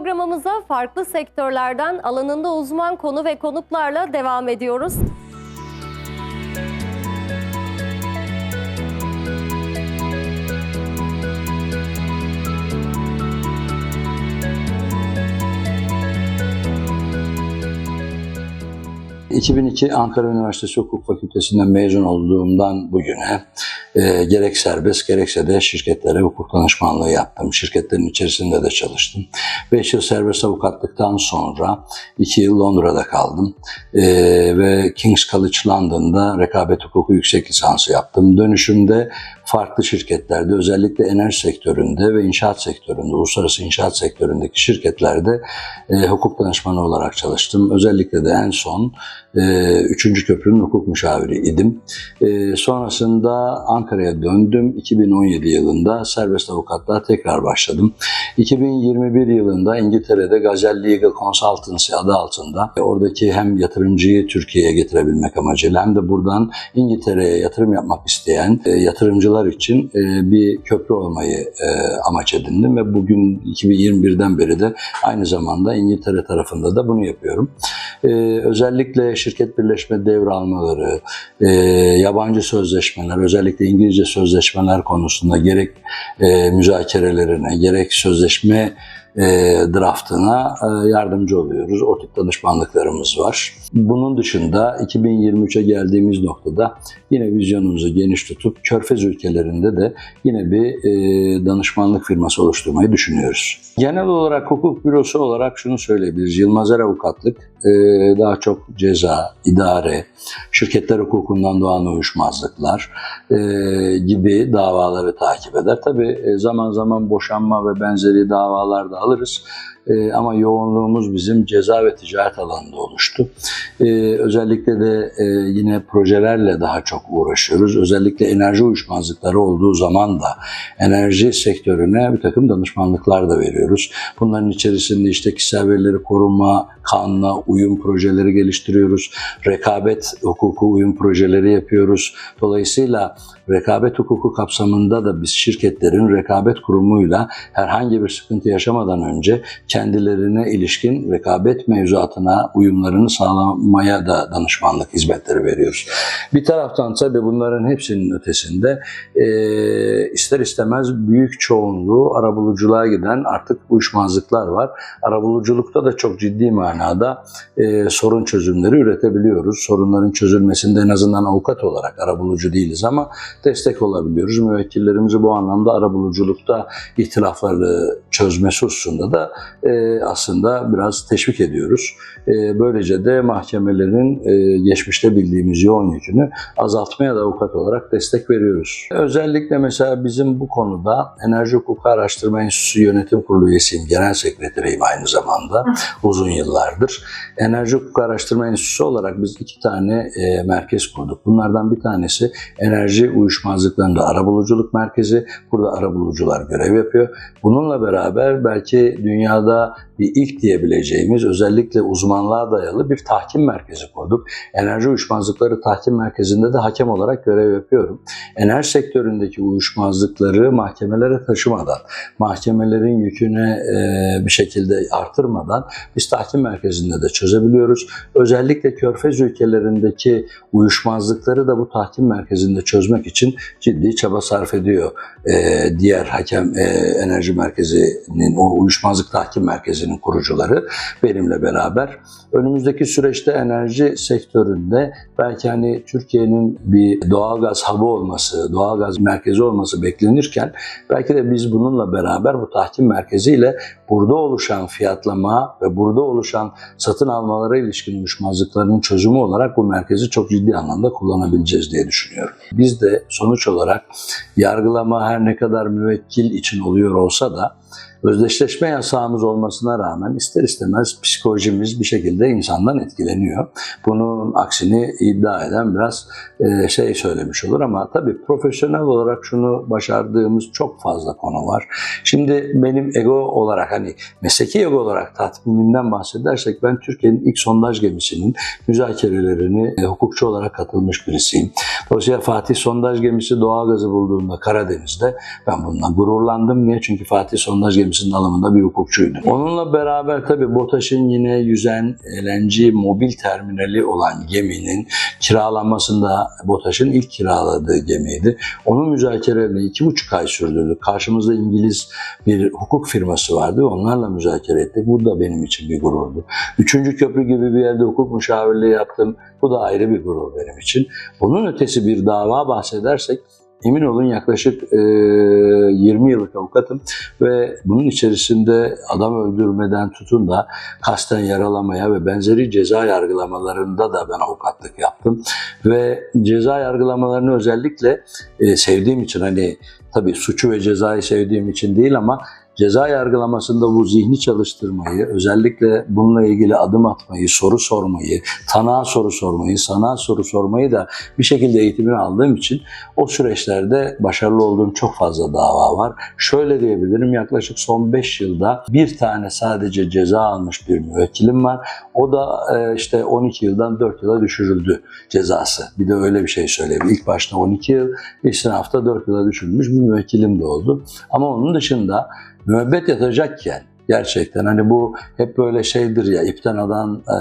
Programımıza farklı sektörlerden alanında uzman konu ve konuklarla devam ediyoruz. ...2002 Ankara Üniversitesi Hukuk Fakültesinden mezun olduğumdan bugüne e, gerek serbest gerekse de şirketlere hukuk danışmanlığı yaptım. Şirketlerin içerisinde de çalıştım. 5 yıl serbest avukatlıktan sonra 2 yıl Londra'da kaldım. E, ve King's College London'da rekabet hukuku yüksek lisansı yaptım. Dönüşümde farklı şirketlerde özellikle enerji sektöründe ve inşaat sektöründe, uluslararası inşaat sektöründeki şirketlerde e, hukuk danışmanı olarak çalıştım. Özellikle de en son e, 3. köprünün hukuk müşaviri idim. E, sonrasında Ankara'ya döndüm. 2017 yılında serbest avukatlığa tekrar başladım. 2021 yılında İngiltere'de Gazelle Legal Consultancy adı altında e, oradaki hem yatırımcıyı Türkiye'ye getirebilmek amacıyla hem de buradan İngiltere'ye yatırım yapmak isteyen e, yatırımcılar için e, bir köprü olmayı amaç edindim ve bugün 2021'den beri de aynı zamanda İngiltere tarafında da bunu yapıyorum. E, özellikle şirket birleşme devralmaları, e, yabancı sözleşmeler, özellikle İngilizce sözleşmeler konusunda gerek e, müzakerelerine, gerek sözleşme e, draftına e, yardımcı oluyoruz. O tip danışmanlıklarımız var. Bunun dışında 2023'e geldiğimiz noktada yine vizyonumuzu geniş tutup Körfez ülkelerinde de yine bir e, danışmanlık firması oluşturmayı düşünüyoruz. Genel olarak hukuk bürosu olarak şunu söyleyebiliriz. Yılmazer Avukatlık e, daha çok ceza, idare, şirketler hukukundan doğan uyuşmazlıklar e, gibi davaları takip eder. Tabii e, zaman zaman boşanma ve benzeri davalar da alırız. E, ama yoğunluğumuz bizim ceza ve ticaret alanında oluştu. E, özellikle de e, yine projelerle daha çok uğraşıyoruz. Özellikle enerji uyuşmazlıkları olduğu zaman da enerji sektörüne bir takım danışmanlıklar da veriyoruz. Bunların içerisinde işte kişisel verileri koruma, kanuna uyum projeleri geliştiriyoruz. Rekabet hukuku uyum projeleri yapıyoruz. Dolayısıyla rekabet hukuku kapsamında da biz şirketlerin rekabet kurumuyla herhangi bir sıkıntı yaşamadan önce kendilerine ilişkin rekabet mevzuatına uyumlarını sağlamaya da danışmanlık hizmetleri veriyoruz. Bir taraftan tabii bunların hepsinin ötesinde e, ister istemez büyük çoğunluğu arabuluculuğa giden artık uyuşmazlıklar var. Arabuluculukta da çok ciddi manada e, sorun çözümleri üretebiliyoruz. Sorunların çözülmesinde en azından avukat olarak arabulucu değiliz ama destek olabiliyoruz. Müvekkillerimizi bu anlamda arabuluculukta ihtilafları çözmesi hususunda da e, aslında biraz teşvik ediyoruz. E, böylece de mahkemelerin e, geçmişte bildiğimiz yoğun yükünü azaltmaya da avukat olarak destek veriyoruz. Özellikle mesela bizim bu konuda Enerji Hukuku Araştırma Enstitüsü Yönetim Kurulu üyesiyim, genel sekreteriyim aynı zamanda uzun yıllardır. Enerji Hukuku Araştırma Enstitüsü olarak biz iki tane e, merkez kurduk. Bunlardan bir tanesi enerji uyuşmazlıklarında arabuluculuk merkezi. Burada arabulucular görev yapıyor. Bununla beraber belki dünyada the bir ilk diyebileceğimiz özellikle uzmanlığa dayalı bir tahkim merkezi kurduk. Enerji uyuşmazlıkları tahkim merkezinde de hakem olarak görev yapıyorum. Enerji sektöründeki uyuşmazlıkları mahkemelere taşımadan, mahkemelerin yükünü e, bir şekilde artırmadan biz tahkim merkezinde de çözebiliyoruz. Özellikle Körfez ülkelerindeki uyuşmazlıkları da bu tahkim merkezinde çözmek için ciddi çaba sarf ediyor. E, diğer hakem e, enerji merkezinin o uyuşmazlık tahkim merkezinin kurucuları benimle beraber. Önümüzdeki süreçte enerji sektöründe belki hani Türkiye'nin bir doğalgaz hub'ı olması, doğalgaz merkezi olması beklenirken belki de biz bununla beraber bu tahkim merkeziyle burada oluşan fiyatlama ve burada oluşan satın almalara ilişkin uyuşmazlıkların çözümü olarak bu merkezi çok ciddi anlamda kullanabileceğiz diye düşünüyorum. Biz de sonuç olarak yargılama her ne kadar müvekkil için oluyor olsa da özdeşleşme yasağımız olmasına rağmen ister istemez psikolojimiz bir şekilde insandan etkileniyor. Bunun aksini iddia eden biraz e, şey söylemiş olur ama tabii profesyonel olarak şunu başardığımız çok fazla konu var. Şimdi benim ego olarak hani mesleki ego olarak tatminimden bahsedersek ben Türkiye'nin ilk sondaj gemisinin müzakerelerini e, hukukçu olarak katılmış birisiyim. Dolayısıyla Fatih sondaj gemisi doğalgazı bulduğunda Karadeniz'de ben bundan gururlandım. Niye? Çünkü Fatih sondaj gemisi gemisinin alımında bir hukukçuydu. Onunla beraber tabii BOTAŞ'ın yine yüzen LNG mobil terminali olan geminin kiralanmasında BOTAŞ'ın ilk kiraladığı gemiydi. Onun müzakerelerini iki buçuk ay sürdürdük. Karşımızda İngiliz bir hukuk firması vardı. Onlarla müzakere ettik. Bu da benim için bir gururdu. Üçüncü köprü gibi bir yerde hukuk müşavirliği yaptım. Bu da ayrı bir gurur benim için. Bunun ötesi bir dava bahsedersek emin olun yaklaşık e, 20 yıllık avukatım ve bunun içerisinde adam öldürmeden tutun da kasten yaralamaya ve benzeri ceza yargılamalarında da ben avukatlık yaptım. Ve ceza yargılamalarını özellikle e, sevdiğim için hani tabii suçu ve cezayı sevdiğim için değil ama ceza yargılamasında bu zihni çalıştırmayı, özellikle bununla ilgili adım atmayı, soru sormayı, tanığa soru sormayı, sana soru sormayı da bir şekilde eğitimini aldığım için o süreçlerde başarılı olduğum çok fazla dava var. Şöyle diyebilirim yaklaşık son 5 yılda bir tane sadece ceza almış bir müvekkilim var. O da e, işte 12 yıldan 4 yıla düşürüldü cezası. Bir de öyle bir şey söyleyeyim. İlk başta 12 yıl, sınavda 4 yıla düşürülmüş bir müvekkilim de oldu. Ama onun dışında müebbet yatacakken gerçekten hani bu hep böyle şeydir ya ipten adam e,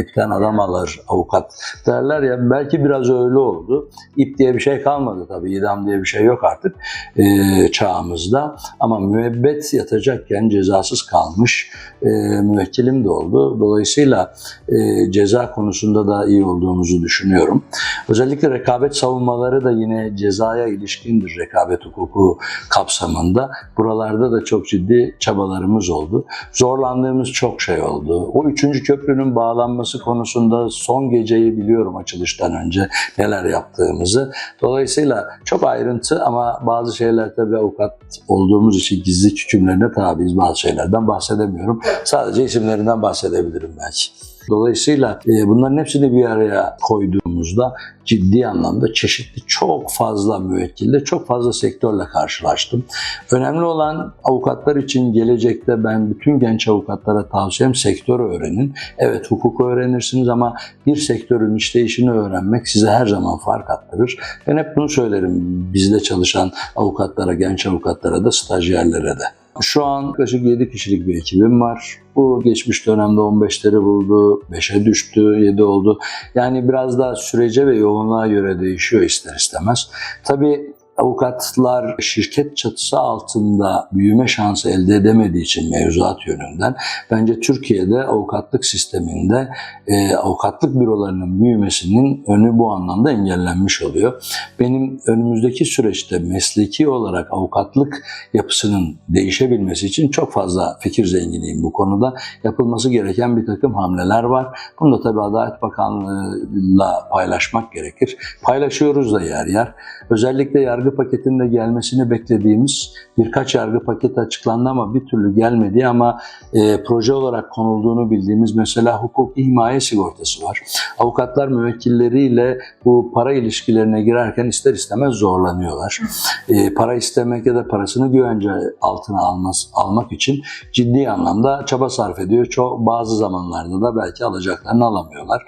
ipten adam alır avukat derler ya belki biraz öyle oldu. İp diye bir şey kalmadı tabii idam diye bir şey yok artık e, çağımızda ama müebbet yatacakken cezasız kalmış e, müvekkilim de oldu. Dolayısıyla e, ceza konusunda da iyi olduğumuzu düşünüyorum. Özellikle rekabet savunmaları da yine cezaya ilişkindir rekabet hukuku kapsamında. Buralarda da çok ciddi çabalarımız oldu. Zorlandığımız çok şey oldu. O üçüncü köprünün bağlanması konusunda son geceyi biliyorum açılıştan önce neler yaptığımızı. Dolayısıyla çok ayrıntı ama bazı şeyler tabii avukat olduğumuz için gizli hükümlerine tabiiz bazı şeylerden bahsedemiyorum. Sadece isimlerinden bahsedebilirim belki. Dolayısıyla e, bunların hepsini bir araya koyduğumuzda ciddi anlamda çeşitli çok fazla müvekkille, çok fazla sektörle karşılaştım. Önemli olan avukatlar için gelecekte ben bütün genç avukatlara tavsiyem sektör öğrenin. Evet hukuku öğrenirsiniz ama bir sektörün işleyişini öğrenmek size her zaman fark attırır. Ben hep bunu söylerim bizde çalışan avukatlara, genç avukatlara da, stajyerlere de. Şu an yaklaşık 7 kişilik bir ekibim var. Bu geçmiş dönemde 15'leri buldu, 5'e düştü, 7 oldu. Yani biraz daha sürece ve yoğunluğa göre değişiyor ister istemez. Tabii avukatlar şirket çatısı altında büyüme şansı elde edemediği için mevzuat yönünden bence Türkiye'de avukatlık sisteminde e, avukatlık bürolarının büyümesinin önü bu anlamda engellenmiş oluyor. Benim önümüzdeki süreçte mesleki olarak avukatlık yapısının değişebilmesi için çok fazla fikir zenginiyim bu konuda. Yapılması gereken bir takım hamleler var. Bunu da tabii Adalet Bakanlığı'yla paylaşmak gerekir. Paylaşıyoruz da yer yer. Özellikle yargı paketinde gelmesini beklediğimiz birkaç yargı paketi açıklandı ama bir türlü gelmedi ama e, proje olarak konulduğunu bildiğimiz mesela hukuk himaye sigortası var. Avukatlar müvekkilleriyle bu para ilişkilerine girerken ister istemez zorlanıyorlar. E, para istemek ya da parasını güvence altına almaz, almak için ciddi anlamda çaba sarf ediyor. Çok bazı zamanlarda da belki alacaklarını alamıyorlar.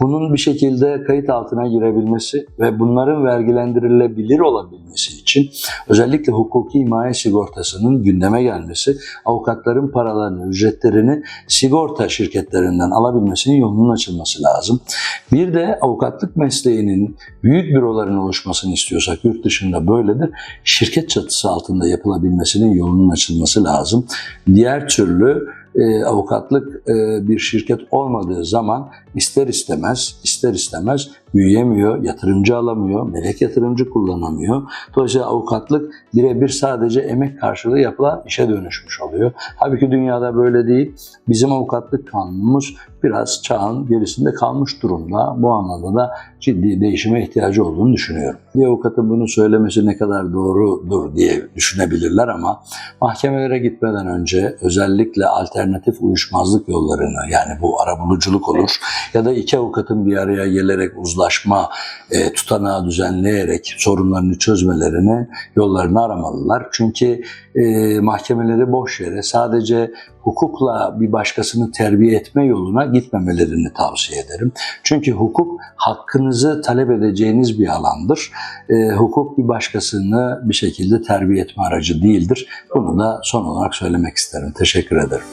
Bunun bir şekilde kayıt altına girebilmesi ve bunların vergilendirilebilir olabilmesi için özellikle hukuki himaye sigortasının gündeme gelmesi, avukatların paralarını, ücretlerini sigorta şirketlerinden alabilmesinin yolunun açılması lazım. Bir de avukatlık mesleğinin büyük büroların oluşmasını istiyorsak yurt dışında böyledir. Şirket çatısı altında yapılabilmesinin yolunun açılması lazım. Diğer türlü e, avukatlık e, bir şirket olmadığı zaman ister istemez ister istemez büyüyemiyor, yatırımcı alamıyor, melek yatırımcı kullanamıyor. Dolayısıyla avukatlık birebir sadece emek karşılığı yapılan işe dönüşmüş oluyor. Halbuki dünyada böyle değil. Bizim avukatlık kanunumuz biraz çağın gerisinde kalmış durumda. Bu anlamda da ciddi değişime ihtiyacı olduğunu düşünüyorum. Bir avukatın bunu söylemesi ne kadar doğrudur diye düşünebilirler ama mahkemelere gitmeden önce özellikle alternatif alternatif uyuşmazlık yollarını yani bu arabuluculuk olur ya da iki avukatın bir araya gelerek uzlaşma e, tutanağı düzenleyerek sorunlarını çözmelerini yollarını aramalılar. Çünkü e, mahkemeleri boş yere sadece hukukla bir başkasını terbiye etme yoluna gitmemelerini tavsiye ederim. Çünkü hukuk hakkınızı talep edeceğiniz bir alandır. E, hukuk bir başkasını bir şekilde terbiye etme aracı değildir. Bunu da son olarak söylemek isterim. Teşekkür ederim.